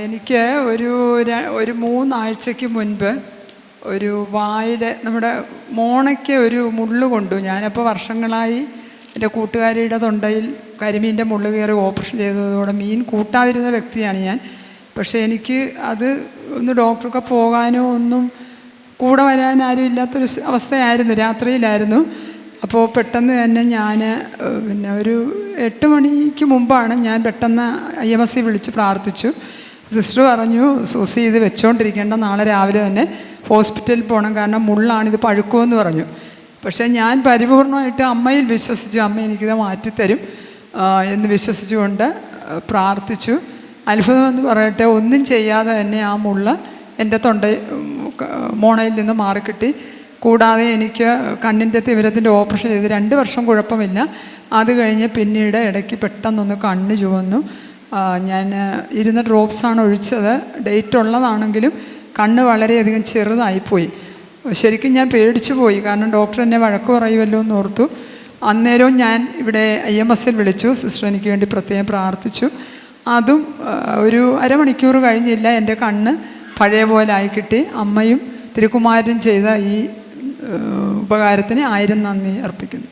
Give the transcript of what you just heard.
എനിക്ക് ഒരു ഒരു മൂന്നാഴ്ചയ്ക്ക് മുൻപ് ഒരു വായിൽ നമ്മുടെ മോണയ്ക്ക് ഒരു മുള്ളു കൊണ്ടു. ഞാനപ്പോൾ വർഷങ്ങളായി എന്റെ കൂട്ടുകാരിയുടെ തൊണ്ടയിൽ കരിമീന്റെ മുള്ളു കയറി ഓപ്പറേഷൻ ചെയ്തതോടെ മീൻ കൂട്ടാതിരുന്ന വ്യക്തിയാണ് ഞാൻ. പക്ഷേ എനിക്ക് അത് ഒന്ന് ഡോക്ടർക്ക് പോകാനോ ഒന്നും കൂടെ വരാൻ ആരും ഇല്ലാത്തൊരു അവസ്ഥയായിരുന്നു. രാത്രിയിലായിരുന്നു. അപ്പോൾ പെട്ടെന്ന് തന്നെ ഞാൻ പിന്നെ ഒരു എട്ട് മണിക്ക് മുമ്പാണ് ഞാൻ പെട്ടെന്ന് ഐ എം എസ് സി വിളിച്ച് പ്രാർത്ഥിച്ചു. സിസ്റ്റർ പറഞ്ഞു സൂസി ഇത് വെച്ചോണ്ടിരിക്കേണ്ട നാളെ രാവിലെ തന്നെ ഹോസ്പിറ്റലിൽ പോകണം കാരണം മുള്ളാണിത് പഴുക്കുമെന്ന് പറഞ്ഞു. പക്ഷേ ഞാൻ പരിപൂർണമായിട്ട് അമ്മയിൽ വിശ്വസിച്ചു അമ്മ എനിക്കിത് മാറ്റിത്തരും എന്ന് വിശ്വസിച്ചുകൊണ്ട് പ്രാർത്ഥിച്ചു. അത്ഭുതമെന്ന് പറയട്ടെ ഒന്നും ചെയ്യാതെ തന്നെ ആ മുള്ള എന്റെ തൊണ്ട മോണയിൽ നിന്ന് മാറിക്കിട്ടി. കൂടാതെ എനിക്ക് കണ്ണിന്റെ തിമിരത്തിന്റെ ഓപ്പറേഷൻ ചെയ്ത് രണ്ട് വർഷം കുഴപ്പമില്ല. അത് കഴിഞ്ഞ് പിന്നീട് ഇടയ്ക്ക് പെട്ടെന്നൊന്ന് കണ്ണ് ചുവന്നു. ഞാൻ ഇരുന്ന ഡ്രോപ്സാണ് ഒഴിച്ചത്. ഡേറ്റ് ഉള്ളതാണെങ്കിലും കണ്ണ് വളരെയധികം ചെറുതായിപ്പോയി. ശരിക്കും ഞാൻ പേടിച്ചു പോയി. കാരണം ഡോക്ടർ എന്നെ വഴക്ക് പറയുമല്ലോ എന്ന് ഓർത്തു. അന്നേരവും ഞാൻ ഇവിടെ ഐ എം എസിൽ വിളിച്ചു. സിസ്റ്റർ എനിക്ക് വേണ്ടി പ്രത്യേകം പ്രാർത്ഥിച്ചു. അതും ഒരു അരമണിക്കൂർ കഴിഞ്ഞില്ല എന്റെ കണ്ണ് പഴയ പോലെ ആയി കിട്ടി. അമ്മയും തിരുക്കുമാരനും ചെയ്ത ഈ ഉപകാരത്തിന് ആയിരം നന്ദി അർപ്പിക്കുന്നു.